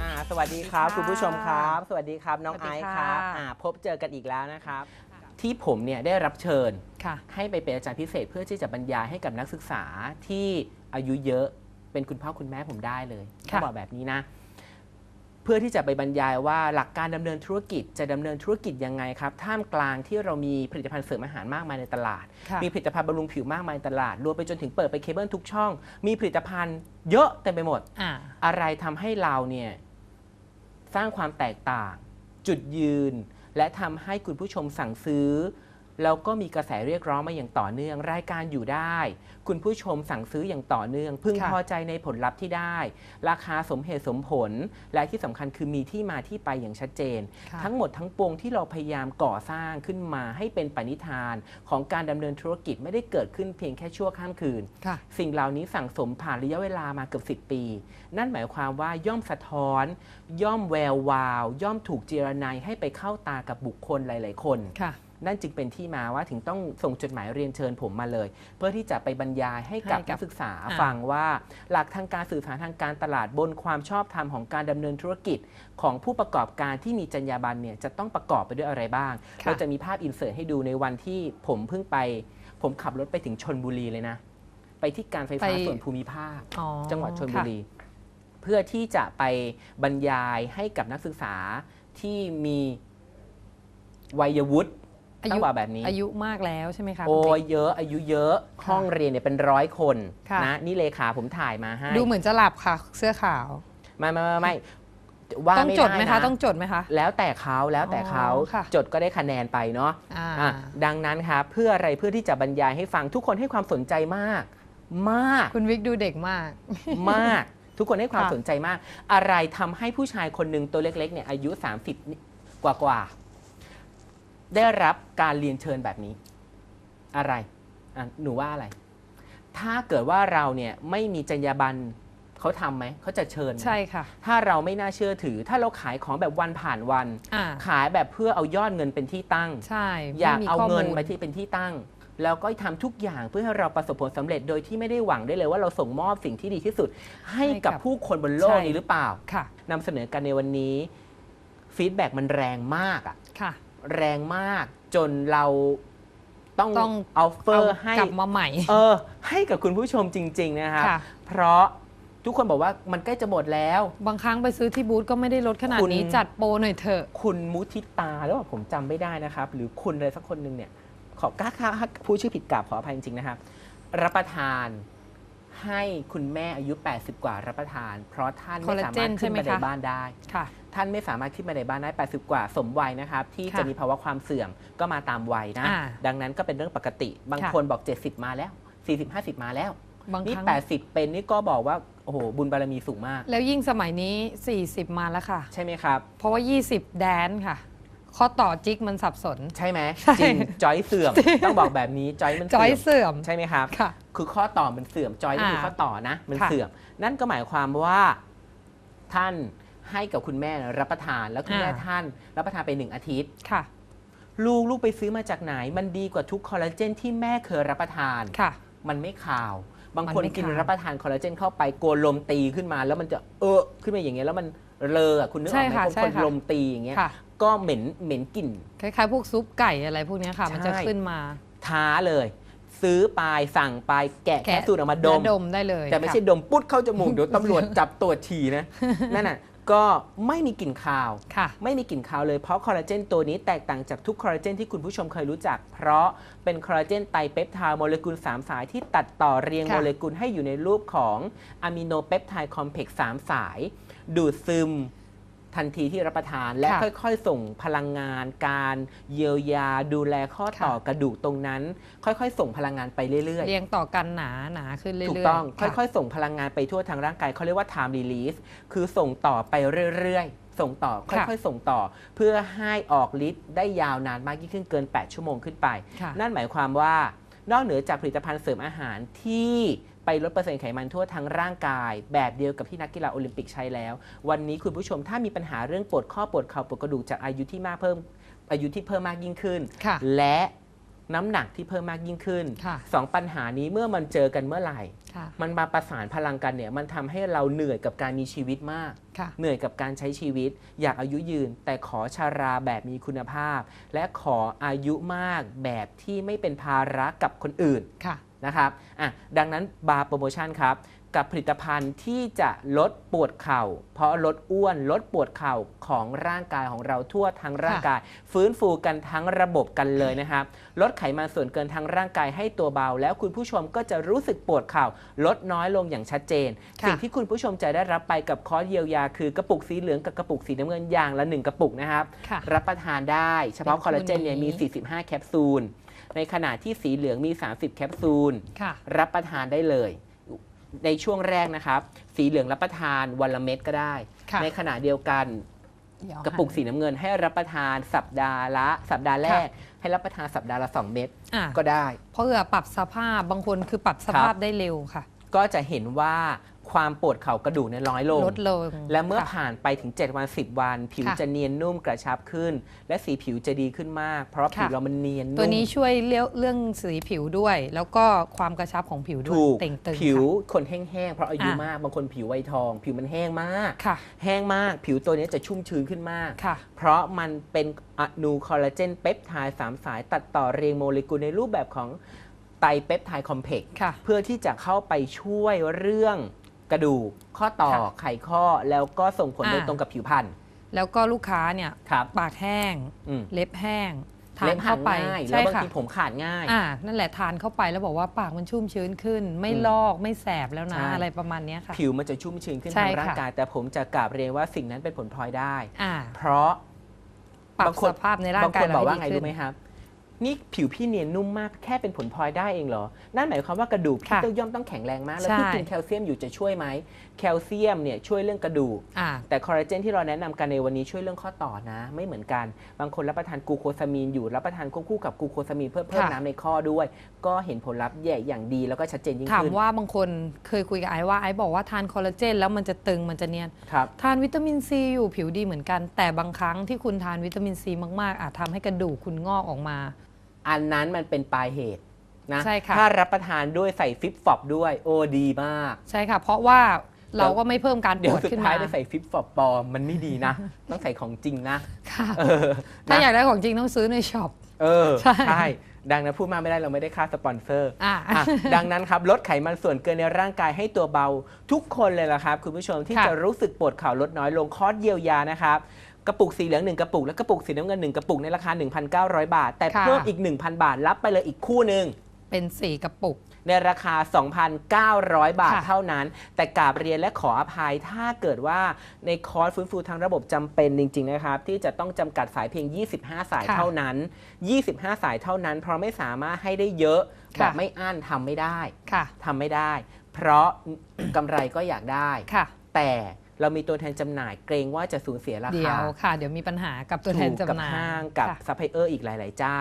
อ่าสวัสดีครับสวัสดีค่ะคุณผู้ชมครับ สวัสดีครับ น้องสวัไอสดีซ์ค่ะครับอ่าพบเจอกันอีกแล้วนะครับ ที่ผมเนี่ยได้รับเชิญ ค่ะ ให้ไปเป็นอาจารย์พิเศษเพื่อที่จะบรรยายให้กับนักศึกษาที่อายุเยอะเป็นคุณพ่อคุณแม่ผมได้เลยต้อค่ะ งบอกแบบนี้นะ เพื่อที่จะไปบรรยายว่าหลักการดำเนินธุรกิจจะดำเนินธุรกิจยังไงครับท่ามกลางที่เรามีผลิตภัณฑ์เสริมอาหารมากมายในตลาด ค่ะ มีผลิตภัณฑ์บำรุงผิวมากมายในตลาดรวมไปจนถึงเปิดไปเคเบิลทุกช่อง มีผลิตภัณฑ์เยอะเต็มไปหมด อ่า อะไรทำให้เราเนี่ยสร้างความแตกต่าง จุดยืน และทำให้คุณผู้ชมสั่งซื้อ แล้วก็มีกระแสเรียกร้องมาอย่างต่อเนื่อง รายการอยู่ได้ คุณผู้ชมสั่งซื้ออย่างต่อเนื่อง พึงค่ะพอใจในผลลัพธ์ที่ได้ ราคาสมเหตุสมผล และที่สำคัญคือมีที่มาที่ไปอย่างชัดเจนค่ะทั้งหมดทั้งปวงที่เราพยายามก่อสร้างขึ้นมาให้เป็นปณิธานของการดำเนินธุรกิจไม่ได้เกิดขึ้นเพียงแค่ชั่วข้ามคืนค่ะสิ่งเหล่านี้สั่งสมผ่านระยะเวลามาเกือบ10 ปี นั่นหมายความว่าย่อมสะท้อน ย่อมแวววาว ย่อมถูกเจรนายให้ไปเข้าตากับบุคคลหลาย ๆ คนค่ะ นั่นจึงเป็นที่มาว่าถึงต้องส่งจดหมายเรียนเชิญผมมาเลย เพื่อที่จะไปบรรยายให้กับให้กับนักศึกษาอ่า ฟังว่า หลักทางการสื่อสารทางการตลาดบนความชอบธรรมของการดำเนินธุรกิจ ของผู้ประกอบการที่มีจรรยาบรรณเนี่ยจะต้องประกอบไปด้วยอะไรบ้าง ค่ะ เราจะมีภาพอินเสิร์ตให้ดูในวันที่ผมเพิ่งไป ผมขับรถไปถึงชนบุรีเลยนะ ไปที่การไฟฟ้าไป ส่วนภูมิภาค อ๋อจังหวัดชลบุค่ะ รี เพื่อที่จะไปบรรยายให้กับนักศึกษาที่มีวัยวุฒิ อาต้อยุงบอกแบบนี้อายุมากแล้วใช่ไหมคะโอ้คุณยติ๊ก เยอะอายุเยอะห้องเรียนเนี่ยเป็นร้อยคนค่ะ นะนี่เลขาผมถ่ายมาให้ดูเหมือนจะหลับค่ะ เสื้อขาว ไม่ไม่ไม่ไม่ว่าต้องไม่จได้ดไหมคะ นะต้องจดไหมคะ แล้วแต่เขาแล้วแต่เขาอ๋อค่ะ จดก็ได้คะแนนไปเนาะ อ่า อะดังนั้นครับเพื่ออะไรเพื่อที่จะบรรยายให้ฟังทุกคนให้ความสนใจมาก มากคุณวิกดูเด็กมาก มาก ทุกคนให้ความค่ะ สนใจมาก อะไรทำให้ผู้ชายคนหนึ่งตัวเล็กๆเนี่ยอายุ 30 กว่ากว่าๆ ได้รับการเรียนเชิญแบบนี้ อะไรอะหนูว่าอะไร ถ้าเกิดว่าเราเนี่ยไม่มีจรรยาบรรณเขาทำไหม เขาจะเชิญไหมใช่ค่ะ ถ้าเราไม่น่าเชื่อถือ ถ้าเราขายของแบบวันผ่านวัน อ่า ขายแบบเพื่อเอายอดเงินเป็นที่ตั้ง ใช่อยากไม่มีเอาข้เงินมูล มาที่เป็นที่ตั้ง แล้วก็ทำทุกอย่างเพื่อให้เราประสบผลสำเร็จโดยที่ไม่ได้หวังได้เลยว่าเราส่งมอบสิ่งที่ดีที่สุด ให้กับผู้คนบนโลกใช่ นี้หรือเปล่าค่ะ นำเสนอกันในวันนี้ฟีดแบ็มันแรงมากอะ ค่ะ แรงมากจนเราต้องต้องออฟเฟอร์ให้กลับมาใหม่ เออ ให้กับคุณผู้ชมจริง ๆ นะครับ ค่ะ เพราะทุกคนบอกว่ามันใกล้จะหมดแล้ว บางครั้งไปซื้อที่บูธก็ไม่ได้ลดขนาดคุณนี้จัดโปรหน่อยเถอะ คุณมุทิตาแล้วผมจำไม่ได้นะครับ หรือคุณอะไรสักคนหนึ่งเนี่ย ขอกล้าค่าผู้ชื่อผิดกราบขออภัยจริง ๆ นะครับ รับประทานให้คุณแม่อายุ 80 กว่ารับประทาน เพราะท่านไม่สามารถคอลลาเจนใช่ขึ้นไหมบันไดคะบ้านได้ ค่ะ ท่านไม่สามารถขึ้นบันไดบ้านได้80 กว่าสมวัยนะครับ ที่ค่ะจะมีภาวะความเสื่อมก็มาตามวัยนะอ่าดังนั้นก็เป็นเรื่องปกติ บางค่ะคนบอก 70 มาแล้ว 40 50 มาแล้วบางนี่ครั้ง80 เป็นนี่ก็บอกว่าโอ้โหบุญบารมีสูงมาก แล้วยิ่งสมัยนี้ 40 มาแล้วค่ะ ใช่ไหมครับ เพราะว่า 20 แดนค่ะข้อต่อจิกมันสับสนใช่ไหมใช่จริงจอยเสื่อมต้องบอกแบบนี้จอยมันจอยเสื่อมเสื่อมใช่ไหมครับค่ะคือข้อต่อมันเสื่อมจอยนี่คืออ่าข้อต่อนะ มันค่ะเสื่อม นั่นก็หมายความว่าท่าน ให้กับคุณแม่รับประทานแล้วคุณแม่อ่า ท่าน รับประทานไปหนึ่งอาทิตย์ ค่ะ ลูกลูกไปซื้อมาจากไหน มันดีกว่าทุกคอลลาเจนที่แม่เคยรับประทาน ค่ะ มันไม่ขาว บางคนมันไม่กินขาว รับประทานคอลลาเจนเข้าไปกลัวลมตีขึ้นมา แล้วมันจะเออขึ้นมาอย่างเงี้ยแล้วมันเลอะอะคุณนึกออกไหมใช่ค่ะคนใช่คนค่ะ ลมตีอย่างเงี้ยค่ะ ก็เหม็นเหม็นกลิ่น คล้ายๆ พวกซุปไก่อะไรพวกเนี้ยค่ะ มันจะใช่ ขึ้นมา ท้าเลย ซื้อไปสั่งไปแกะแค่สูตรออกมาดม แล้วดมได้เลยแต่ไม่ค่ะใช่ดมปุ๊ดเข้าจมูก เดี๋ยวตำรวจจับตรวจฉี่นะ นั่นน่ะ ก็ไม่มีกลิ่นคาว ค่ะ ไม่มีกลิ่นคาวเลยเพราะคอลลาเจนตัวนี้แตกต่างจากทุกคอลลาเจนที่คุณผู้ชมเคยรู้จัก เพราะเป็นคอลลาเจนไตรเปปไทด์โมเลกุล 3 สายที่ตัดต่อเรียงค่ะโมเลกุลให้อยู่ในรูปของอะมิโนเปปไทด์คอมเพล็กซ์3สาย ดูดซึม ทันทีที่รับประทานและค่ะค่อยๆ ส่งพลังงาน การเยียวยาดูแลข้อต่อกระดูกตรงนั้น ค่อยๆ ส่งพลังงานไปเรื่อยๆ เรียงต่อกันหนาหนาขึ้นเรื่อยๆถูกต้องค่ะค่อยๆ ส่งพลังงานไปทั่วทางร่างกายเขาเรียกว่า time release คือส่งต่อไปเรื่อยๆ ส่งต่อค่ะค่อยๆ ส่งต่อ เพื่อให้ออกฤทธิ์ได้ยาวนานมากยิ่งขึ้นเกิน 8 ชั่วโมงขึ้นไป ค่ะ นั่นหมายความว่านอกเหนือจากผลิตภัณฑ์เสริมอาหารที่ ไปลดเปอร์เซ็นต์ไขมันทั่วทั้งร่างกาย แบบเดียวกับที่นักกีฬาโอลิมปิกใช้แล้ว วันนี้คุณผู้ชมถ้ามีปัญหาเรื่องปวดข้อปวดเข่าปวดกระดูกจากอายุที่มากเพิ่มอายุที่เพิ่มมากยิ่งขึ้น ค่ะ และน้ำหนักที่เพิ่มมากยิ่งขึ้นค่ะ สองปัญหานี้เมื่อมันเจอกันเมื่อไหร่ ค่ะ มันมาประสานพลังกันเนี่ยมันทำให้เราเหนื่อยกับการมีชีวิตมาก ค่ะ เหนื่อยกับการใช้ชีวิต อยากอายุยืน แต่ขอชาราแบบมีคุณภาพ และขออายุมากแบบที่ไม่เป็นภาระกับคนอื่น ค่ะ นะครับอะดังนั้นบาร์โปรโมชั่นครับกับผลิตภัณฑ์ที่จะลดปวดเข่า เพราะลดอ้วนลดปวดเข่าของร่างกายของเราทั่วทั้งร่างกาย ฟื้นฟูกันทั้งระบบกันเลยนะครับ ลดไขมันส่วนเกินทั้งร่างกายให้ตัวเบา แล้วคุณผู้ชมก็จะรู้สึกปวดเข่า ลดน้อยลงอย่างชัดเจนค่ะสิ่งที่คุณผู้ชมจะได้รับไปกับคอร์สเยียวยา คือกระปุกสีเหลืองกับกระปุกสีน้ำเงินอย่างละหนึ่งกระปุกนะครับค่ะรับประทานได้ เฉพาะเป็นคอลลาเจนเนี่ยมีคู่นี้45 แคปซูล ในขณะที่สีเหลืองมี 30 แคปซูล ค่ะ รับประทานได้เลย ในช่วงแรกนะครับ สีเหลืองรับประทานวันละเม็ดก็ได้ ค่ะ ในขณะเดียวกัน เดี๋ยว กระปุกสีน้ำเงินให้รับประทานสัปดาห์ละ สัปดาห์แรก ให้รับประทานสัปดาห์ละ 2 เม็ดอะ ก็ได้ เพราะเผื่อปรับสภาพบางคนคือปรับสภาพได้เร็วค่ะ ก็จะเห็นว่าความปวดเข่ากระดูกเนี่ยน้อยลง ลดลง และเมื่อค่ะผ่านไปถึง 7 วัน 10 วัน ผิวค่ะจะเนียนนุ่มกระชับขึ้น และสีผิวจะดีขึ้นมาก เพราะผิวค่ะเรามันเนียนนุ่ม ตัวนี้ช่วยเรื่องเรื่องสีผิวด้วย แล้วก็ความกระชับของผิวด้วยถูกเต่งตึงผิวค่ะ คนแห้งๆเพราะอายุอะ มากบางคนผิวไวทอง ผิวมันแห้งมาก ค่ะ แห้งมาก ผิวตัวนี้จะชุ่มชื้นขึ้นมาก ค่ะ เพราะมันเป็นอนูคอลลาเจนเปปไทด์สามสายตัดต่อเรียงโมเลกุลในรูปแบบของ ไตรเปปไทด์คอมเพล็กซ์ค่ะเพื่อที่จะเข้าไปช่วยเรื่องกระดูกข้อต่อค่ะไขข้อแล้วก็ส่งผลโดยอ่าตรงกับผิวพรรณแล้วก็ลูกค้าเนี่ยครับ ปากแห้ง อืมเล็บแห้งทาเล็นบเข้าหางไปง่ายแล้ใช่วบางค่ะทีผมขาดง่าย อ่านั่นแหละทานเข้าไปแล้วบอกว่าปากมันชุ่มชื้นขึ้น ไม่อืมลอกไม่แสบแล้วนะ ใช่ อะไรประมาณเนี้ยค่ะ ผิวมันจะชุ่มชื้นขึ้นใช่ทางร่างค่ะ กาย แต่ผมจะกราบเรียนว่าสิ่งนั้นเป็นผลพลอยได้ อ่าเพราะ ปรับบางคน สภาพในร่าบางงกาคยนเราบอกว่าให้ไงดีขึ้รู้น ไหมครับ นี่ผิวพี่เนียนนุ่มมากแค่เป็นผลพลอยได้เองเหรอ นั่นหมายความว่ากระดูกพี่ค่ะต้องย่อมต้องแข็งแรงมาก แล้วใช่พี่กินแคลเซียมอยู่จะช่วยไหม แคลเซียมเนี่ยช่วยเรื่องกระดูกอ่าแต่คอลลาเจนที่เราแนะนำกันในวันนี้ช่วยเรื่องข้อต่อนะ ไม่เหมือนกัน บางคนรับประทานกลูโคซามีนอยู่รับประทานควบคู่กับกลูโคซามีนเพื่อเพิ่มค่ะน้ำในข้อด้วย ก็เห็นผลลัพธ์แย่อย่างดีแล้วก็ชัดเจนยิ่งถามขึ้นว่าบางคนเคยคุยกับไอซ์ว่าไอซ์บอกว่าทานคอลลาเจนแล้วมันจะตึงมันจะเนียนครับทานวิตามินซีอยู่ผิวดีเหมือนกัน แต่บางครั้งที่คุณทานวิตามินซีมากๆอาจทำให้กระดูกคุณงอกออกมา อันนั้นมันเป็นปลายเหตุนะใช่ค่ะ ถ้ารับประทานด้วยใส่ฟิปฟอบด้วย โอ้ดีมาก ใช่ค่ะ เพราะว่าเราก็ไม่เพิ่มการปเดี๋ยววดสุดขึ้นท้ามายไปใส่ฟิปฟอบปลอมมันไม่ดีนะ ต้องใส่ของจริงนะค่ะ เออถ้านะอยากได้ของจริงต้องซื้อในช็อป เออใช่ดังนั้นพูดมากไม่ได้เราไม่ได้ค่าสปอนเซอร์ อ่า อะดังนั้นครับ ลดไขมันส่วนเกินในร่างกายให้ตัวเบาทุกคนเลยล่ะครับ คุณผู้ชมที่ค่ะจะรู้สึกปวดเข่าลดน้อยลงคอร์สเยียวยานะครับ กระปุกสีเหลือง1กระปุกและกระปุกสีน้ำเงิน1กระปุกในราคา 1,900 บาท แต่ค่ะเพิ่มอีก 1,000 บาทรับไปเลยอีกคู่หนึ่งเป็นสีกระปุก ในราคา 2,900 บาทค่ะ เท่านั้น แต่กราบเรียนและขออภัยถ้าเกิดว่าในคอร์สฟื้นฟูทางระบบจำเป็นจริง ๆ นะครับ ที่จะต้องจำกัดสายเพียง 25 สายค่ะเท่านั้น 25 สายเท่านั้น เพราะไม่สามารถให้ได้เยอะค่ะแบบไม่อั้นทำไม่ได้ค่ะ ทำไม่ได้ เพราะ กำไรก็อยากได้ ค่ะ แต่ เรามีตัวแทนจำหน่ายเกรงว่าจะสูญเสียราเดี๋ยคาวค่ะ เดี๋ยวมีปัญหากับตัวแทนถูกกับจำหน่ายห้างกับค่ะซัพพลายเออร์อีกหลาย ๆ เจ้า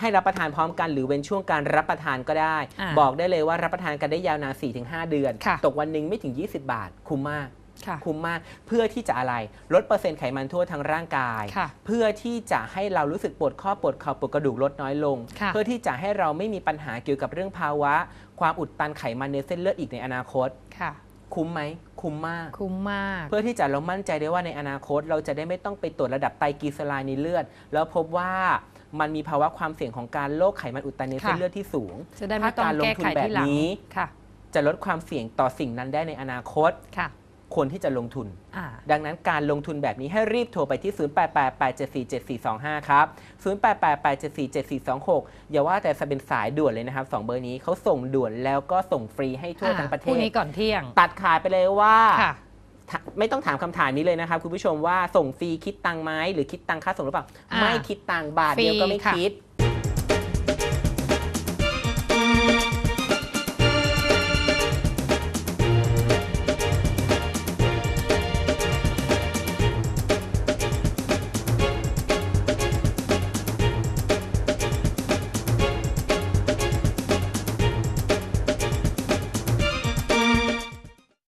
ให้รับประทานพร้อมกันหรือเว้นช่วงการรับประทานก็ได้อ่าบอกได้เลยว่ารับประทานกันได้ยาวนาน 4-5 เดือนค่ะตกวันหนึ่งไม่ถึง 20 บาท คุ้มมากค่ะคุ้มมากเพื่อที่จะอะไรลดเปอร์เซ็นต์ไขมันทั่วทั้งร่างกายค่ะเพื่อที่จะให้เรารู้สึกปวดข้อปวดเข่าปวดกระดูกลดน้อยลงค่ะเพื่อที่จะให้เราไม่มีปัญหาเกี่ยวกับเรื่องภาวะ ความอุดตันไขมันในเส้นเลือดอีกในอนาคต ค่ะคุ้มไหมคุ้มมาก คุ้มมาก เพื่อที่จะเรามั่นใจได้ว่าในอนาคต เราจะได้ไม่ต้องไปตรวจระดับไตรกลีเซอไรด์ในเลือด แล้วพบว่ามันมีภาวะความเสี่ยงของการโรคไขมันอุดตันในเส้นค่ะเลือดที่สูงจะได้ไม่ต้องถ้าการลงแก้ทุนไขแบบที่หลังนี้ค่ะจะลดความเสี่ยงต่อสิ่งนั้นได้ในอนาคต ค่ะควรที่จะลงทุนอ่าดังนั้นการลงทุนแบบนี้ให้รีบโทรไปที่ 0888747425 ครับ 0888747426 อย่าว่าแต่จะเป็นสายด่วนเลยนะครับสองเบอร์นี้เขาส่งด่วนแล้วก็ส่งฟรีให้ทั่วทั้งประเทพรุ่งศนี้ก่อนเที่ยง ตัดขายไปเลยว่าค่ะถาไม่ต้องถามคำถามนี้เลยนะครับคุณผู้ชมว่าส่งฟรีคิดตังค์ไหมหรือคิดตังค่าส่งหรือเปล่าอ่าไม่คิดตังค์บาทเดียวก็ไม่ฟรีค่ะคิด